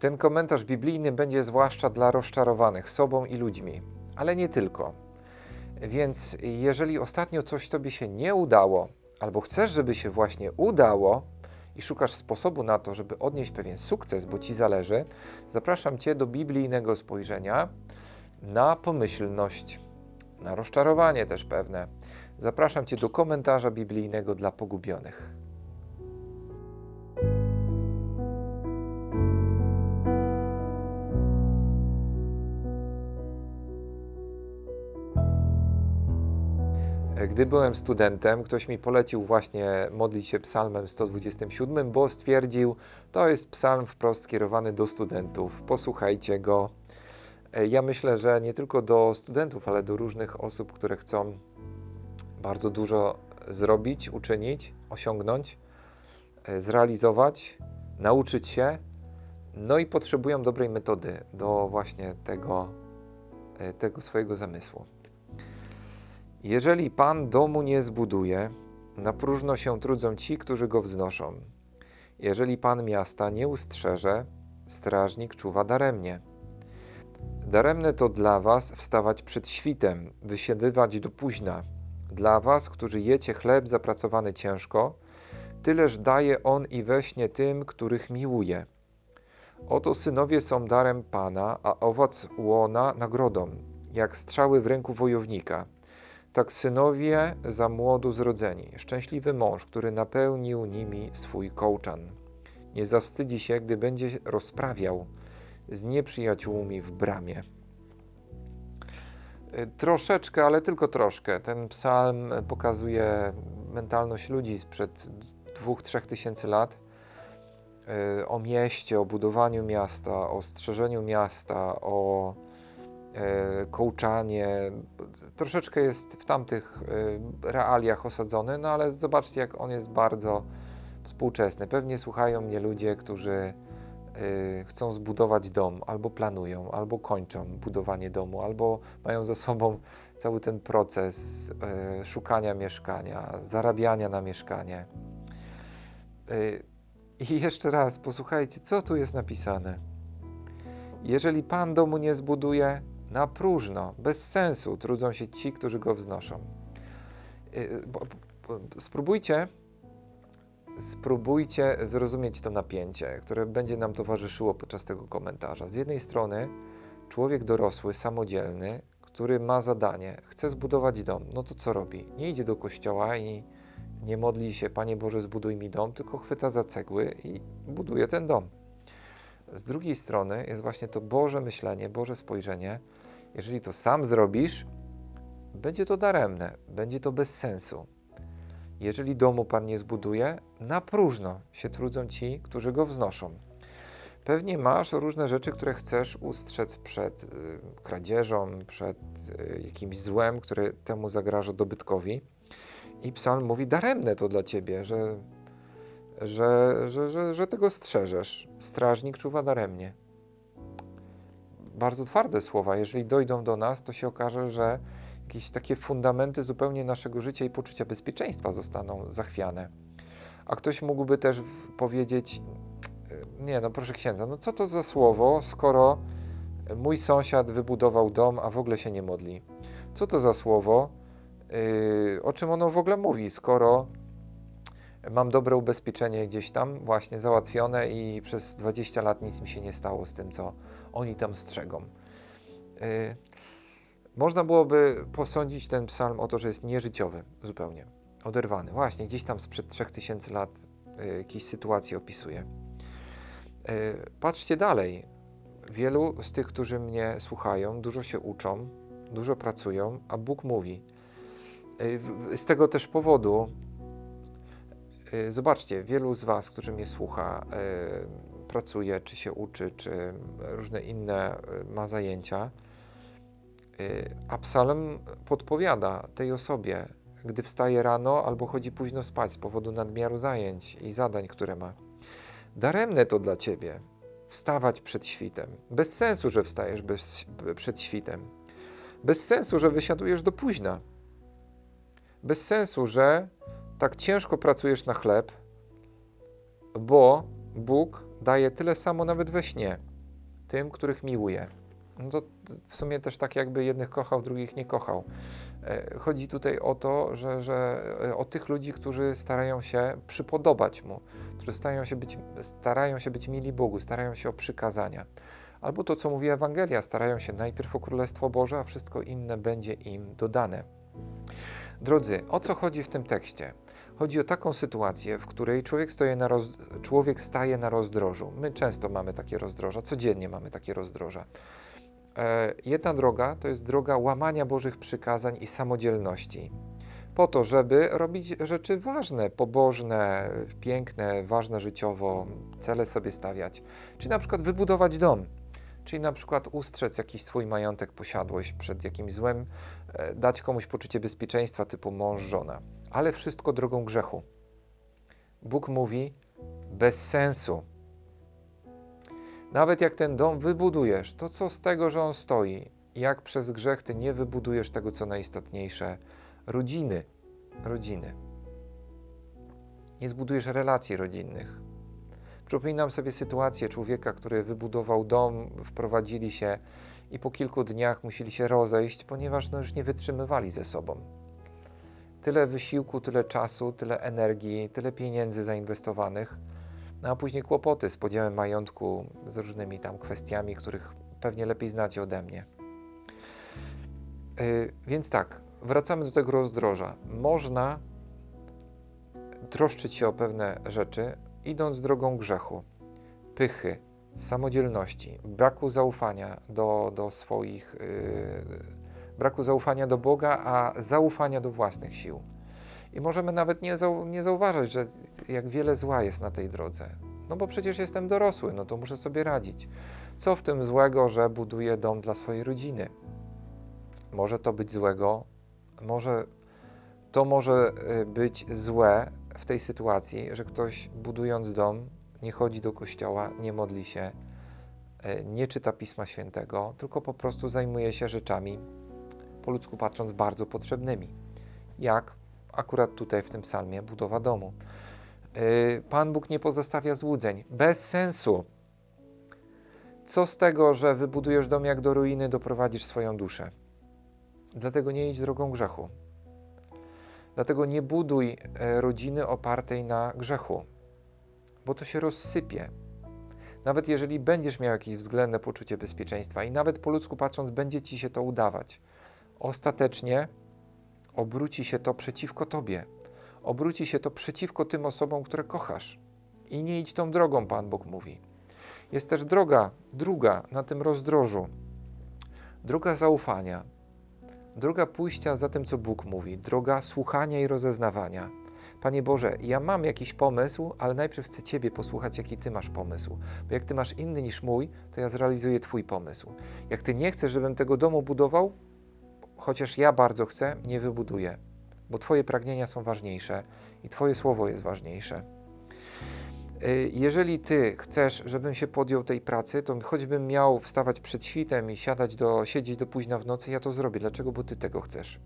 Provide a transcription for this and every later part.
Ten komentarz biblijny będzie zwłaszcza dla rozczarowanych sobą i ludźmi, ale nie tylko. Więc jeżeli ostatnio coś Tobie się nie udało, albo chcesz, żeby się właśnie udało i szukasz sposobu na to, żeby odnieść pewien sukces, bo Ci zależy, zapraszam Cię do biblijnego spojrzenia na pomyślność, na rozczarowanie też pewne. Zapraszam Cię do komentarza biblijnego dla pogubionych. Gdy byłem studentem, ktoś mi polecił właśnie modlić się psalmem 127, bo stwierdził, to jest psalm wprost skierowany do studentów. Posłuchajcie go. E, Ja myślę, że nie tylko do studentów, ale do różnych osób, które chcą bardzo dużo zrobić, uczynić, osiągnąć, e, zrealizować, nauczyć się, no i potrzebują dobrej metody do właśnie tego, e, tego swojego zamysłu. Jeżeli Pan domu nie zbuduje, na próżno się trudzą ci, którzy go wznoszą. Jeżeli Pan miasta nie ustrzeże, strażnik czuwa daremnie. Daremne to dla was wstawać przed świtem, wysiedywać do późna. Dla was, którzy jecie chleb zapracowany ciężko, tyleż daje on i we śnie tym, których miłuje. Oto synowie są darem Pana, a owoc łona nagrodą, jak strzały w ręku wojownika. Tak synowie za młodu zrodzeni, szczęśliwy mąż, który napełnił nimi swój kołczan. Nie zawstydzi się, gdy będzie rozprawiał z nieprzyjaciółmi w bramie. Y, Troszeczkę, ale tylko troszkę. Ten psalm pokazuje mentalność ludzi sprzed dwóch, trzech tysięcy lat. y, O mieście, o budowaniu miasta, o strzeżeniu miasta, o kołczanie. Troszeczkę jest w tamtych e, realiach osadzony, no ale zobaczcie, jak on jest bardzo współczesny. Pewnie słuchają mnie ludzie, którzy e, chcą zbudować dom, albo planują, albo kończą budowanie domu, albo mają za sobą cały ten proces e, szukania mieszkania, zarabiania na mieszkanie. E, I jeszcze raz posłuchajcie, co tu jest napisane. Jeżeli Pan domu nie zbuduje, na próżno, bez sensu trudzą się ci, którzy go wznoszą. Y, Spróbujcie, spróbujcie zrozumieć to napięcie, które będzie nam towarzyszyło podczas tego komentarza. Z jednej strony człowiek dorosły, samodzielny, który ma zadanie, chce zbudować dom, no to co robi? Nie idzie do kościoła i nie modli się, Panie Boże, zbuduj mi dom, tylko chwyta za cegły i buduje ten dom. Z drugiej strony jest właśnie to Boże myślenie, Boże spojrzenie. Jeżeli to sam zrobisz, będzie to daremne, będzie to bez sensu. Jeżeli domu Pan nie zbuduje, na próżno się trudzą ci, którzy go wznoszą. Pewnie masz różne rzeczy, które chcesz ustrzec przed y, kradzieżą, przed y, jakimś złem, które temu zagraża dobytkowi. I psalm mówi: daremne to dla ciebie, że że, że, że, że tego strzeżesz. Strażnik czuwa daremnie. Bardzo twarde słowa. Jeżeli dojdą do nas, to się okaże, że jakieś takie fundamenty zupełnie naszego życia i poczucia bezpieczeństwa zostaną zachwiane. A ktoś mógłby też powiedzieć: Nie, no proszę księdza, no co to za słowo, skoro mój sąsiad wybudował dom, a w ogóle się nie modli? Co to za słowo? Yy, o czym ono w ogóle mówi, skoro mam dobre ubezpieczenie gdzieś tam, właśnie załatwione i przez 20 lat nic mi się nie stało z tym, co oni tam strzegą. Yy, można byłoby posądzić ten psalm o to, że jest nieżyciowy zupełnie, oderwany. Właśnie, gdzieś tam sprzed 3000 lat yy, jakieś sytuacje opisuje. Yy, patrzcie dalej. Wielu z tych, którzy mnie słuchają, dużo się uczą, dużo pracują, a Bóg mówi. W- z tego też powodu Y, Zobaczcie, wielu z Was, którzy mnie słucha, y, pracuje, czy się uczy, czy różne inne y, ma zajęcia, y, a podpowiada tej osobie, gdy wstaje rano albo chodzi późno spać z powodu nadmiaru zajęć i zadań, które ma. Daremne to dla Ciebie wstawać przed świtem. Bez sensu, że wstajesz bez, przed świtem. Bez sensu, że wysiadujesz do późna. Bez sensu, że tak ciężko pracujesz na chleb, bo Bóg daje tyle samo nawet we śnie tym, których miłuje. No to w sumie też tak jakby jednych kochał, drugich nie kochał. E, chodzi tutaj o to, że, że e, o tych ludzi, którzy starają się przypodobać Mu, którzy starają się, być, starają się być mili Bogu, starają się o przykazania. Albo to, co mówi Ewangelia, starają się najpierw o Królestwo Boże, a wszystko inne będzie im dodane. Drodzy, o co chodzi w tym tekście? Chodzi o taką sytuację, w której człowiek, na roz... człowiek staje na rozdrożu. My często mamy takie rozdroża, codziennie mamy takie rozdroża. E, jedna droga to jest droga łamania Bożych przykazań i samodzielności. Po to, żeby robić rzeczy ważne, pobożne, piękne, ważne życiowo, cele sobie stawiać. Czyli na przykład wybudować dom, czyli na przykład ustrzec jakiś swój majątek, posiadłość przed jakimś złem, e, dać komuś poczucie bezpieczeństwa typu mąż, żona. Ale wszystko drogą grzechu. Bóg mówi bez sensu. Nawet jak ten dom wybudujesz, to co z tego, że on stoi? Jak przez grzech ty nie wybudujesz tego, co najistotniejsze rodziny. Rodziny. Nie zbudujesz relacji rodzinnych. Przypominam sobie sytuację człowieka, który wybudował dom, wprowadzili się i po kilku dniach musieli się rozejść, ponieważ no, już nie wytrzymywali ze sobą. Tyle wysiłku, tyle czasu, tyle energii, tyle pieniędzy zainwestowanych no a później kłopoty z podziałem majątku, z różnymi tam kwestiami, których pewnie lepiej znacie ode mnie. Yy, więc tak, wracamy do tego rozdroża. Można troszczyć się o pewne rzeczy, idąc drogą grzechu, pychy, samodzielności, braku zaufania do, do swoich, yy, braku zaufania do Boga, a zaufania do własnych sił. I możemy nawet nie, zau nie zauważyć, że jak wiele zła jest na tej drodze. No bo przecież jestem dorosły, no to muszę sobie radzić. Co w tym złego, że buduję dom dla swojej rodziny? Może to być złego, może to może y, być złe w tej sytuacji, że ktoś budując dom nie chodzi do kościoła, nie modli się, y, nie czyta Pisma Świętego, tylko po prostu zajmuje się rzeczami, po ludzku patrząc, bardzo potrzebnymi. Jak akurat tutaj w tym psalmie budowa domu. Y, Pan Bóg nie pozostawia złudzeń. Bez sensu. Co z tego, że wybudujesz dom jak do ruiny, doprowadzisz swoją duszę? Dlatego nie idź drogą grzechu. Dlatego nie buduj e, rodziny opartej na grzechu, bo to się rozsypie. Nawet jeżeli będziesz miał jakieś względne poczucie bezpieczeństwa i nawet po ludzku patrząc, będzie ci się to udawać, ostatecznie obróci się to przeciwko tobie. Obróci się to przeciwko tym osobom, które kochasz. I nie idź tą drogą, Pan Bóg mówi. Jest też droga druga na tym rozdrożu. Droga zaufania. Droga pójścia za tym, co Bóg mówi. Droga słuchania i rozeznawania. Panie Boże, ja mam jakiś pomysł, ale najpierw chcę Ciebie posłuchać, jaki Ty masz pomysł. Bo jak Ty masz inny niż mój, to ja zrealizuję Twój pomysł. Jak Ty nie chcesz, żebym tego domu budował, chociaż ja bardzo chcę, nie wybuduję, bo Twoje pragnienia są ważniejsze i Twoje słowo jest ważniejsze. Y, jeżeli Ty chcesz, żebym się podjął tej pracy, to choćbym miał wstawać przed świtem i siadać do, siedzieć do późna w nocy, ja to zrobię. Dlaczego? Bo Ty tego chcesz.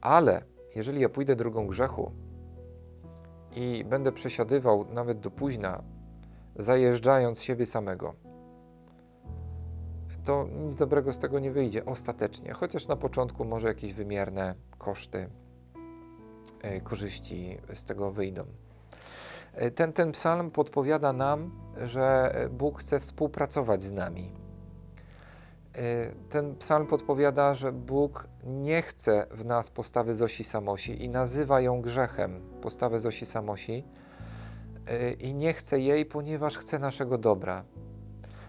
Ale jeżeli ja pójdę drogą grzechu i będę przesiadywał nawet do późna, zajeżdżając siebie samego, to nic dobrego z tego nie wyjdzie ostatecznie, chociaż na początku może jakieś wymierne koszty, e, korzyści z tego wyjdą. E, ten, ten psalm podpowiada nam, że Bóg chce współpracować z nami. E, ten psalm podpowiada, że Bóg nie chce w nas postawy Zosi Samosi i nazywa ją grzechem, postawę Zosi Samosi, i nie chce jej, ponieważ chce naszego dobra.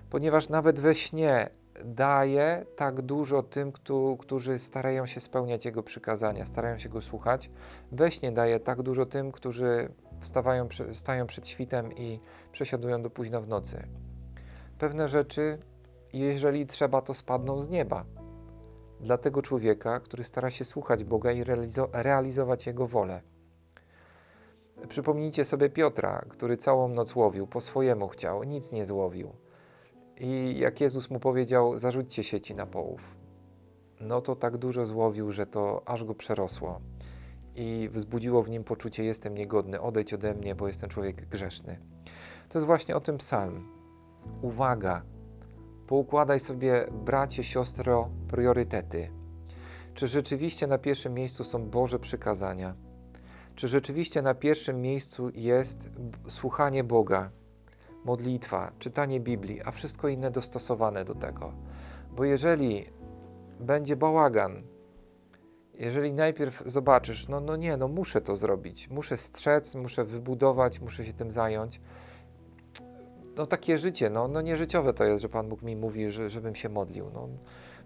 Ponieważ nawet we śnie daje tak dużo tym, którzy starają się spełniać Jego przykazania, starają się Go słuchać. We śnie daje tak dużo tym, którzy wstawają, stają przed świtem i przesiadują do późna w nocy. Pewne rzeczy, jeżeli trzeba, to spadną z nieba. Dla tego człowieka, który stara się słuchać Boga i realizo realizować Jego wolę. Przypomnijcie sobie Piotra, który całą noc łowił, po swojemu chciał, nic nie złowił i jak Jezus mu powiedział, zarzućcie sieci na połów, no to tak dużo złowił, że to aż go przerosło i wzbudziło w nim poczucie: Jestem niegodny, odejdź ode mnie, bo jestem człowiek grzeszny. To jest właśnie o tym psalm. Uwaga, poukładaj sobie, bracie, siostro, priorytety. Czy rzeczywiście na pierwszym miejscu są Boże przykazania? Czy rzeczywiście na pierwszym miejscu jest słuchanie Boga, modlitwa, czytanie Biblii, a wszystko inne dostosowane do tego? Bo jeżeli będzie bałagan, jeżeli najpierw zobaczysz, no, no nie, no muszę to zrobić, muszę strzec, muszę wybudować, muszę się tym zająć. No takie życie, no, no nieżyciowe to jest, że Pan Bóg mi mówi, że, żebym się modlił. No,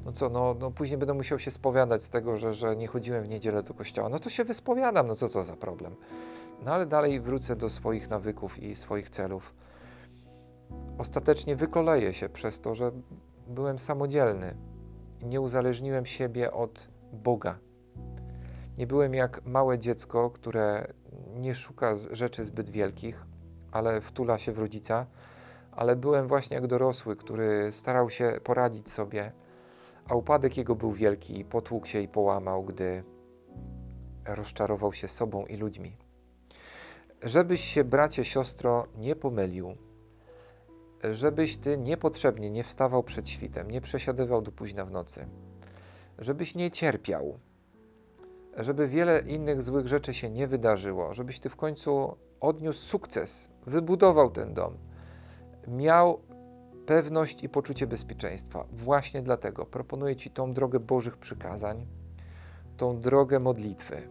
no co, no, no później będę musiał się spowiadać z tego, że, że nie chodziłem w niedzielę do kościoła. No to się wyspowiadam, no co to za problem. No ale dalej wrócę do swoich nawyków i swoich celów. Ostatecznie wykoleję się przez to, że byłem samodzielny nie uzależniłem siebie od Boga. Nie byłem jak małe dziecko, które nie szuka rzeczy zbyt wielkich, ale wtula się w rodzica, ale byłem właśnie jak dorosły, który starał się poradzić sobie, a upadek jego był wielki i potłukł się i połamał, gdy rozczarował się sobą i ludźmi. Żebyś się, bracie, siostro, nie pomylił, żebyś ty niepotrzebnie nie wstawał przed świtem, nie przesiadywał do późna w nocy, żebyś nie cierpiał, żeby wiele innych złych rzeczy się nie wydarzyło, żebyś ty w końcu odniósł sukces, wybudował ten dom, miał pewność i poczucie bezpieczeństwa. Właśnie dlatego proponuję Ci tą drogę Bożych przykazań, tą drogę modlitwy,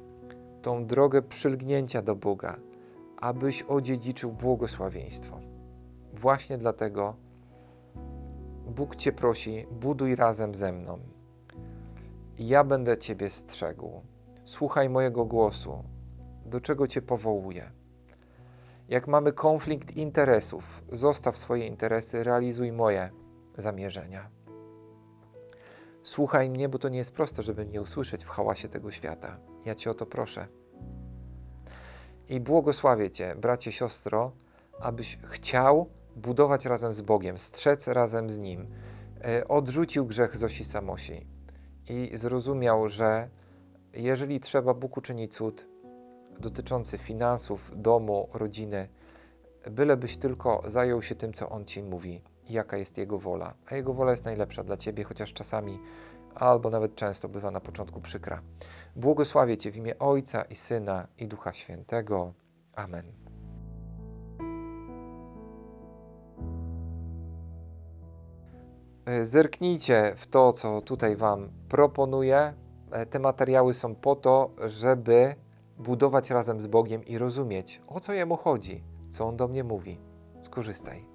tą drogę przylgnięcia do Boga, abyś odziedziczył błogosławieństwo. Właśnie dlatego Bóg Cię prosi, buduj razem ze mną. Ja będę Ciebie strzegł. Słuchaj mojego głosu, do czego Cię powołuję. Jak mamy konflikt interesów, zostaw swoje interesy, realizuj moje zamierzenia. Słuchaj mnie, bo to nie jest proste, żeby mnie usłyszeć w hałasie tego świata. Ja Cię o to proszę. I błogosławię Cię, bracie, siostro, abyś chciał budować razem z Bogiem, strzec razem z Nim, e, odrzucił grzech Zosi Samosi i zrozumiał, że jeżeli trzeba, Bóg uczyni cud dotyczący finansów, domu, rodziny, bylebyś tylko zajął się tym, co On Ci mówi, jaka jest Jego wola. A Jego wola jest najlepsza dla Ciebie, chociaż czasami, albo nawet często bywa na początku przykra. Błogosławię Cię w imię Ojca i Syna i Ducha Świętego. Amen. Zerknijcie w to, co tutaj Wam proponuję. E, Te materiały są po to, żeby budować razem z Bogiem i rozumieć, o co Jemu chodzi, co On do mnie mówi. Skorzystaj.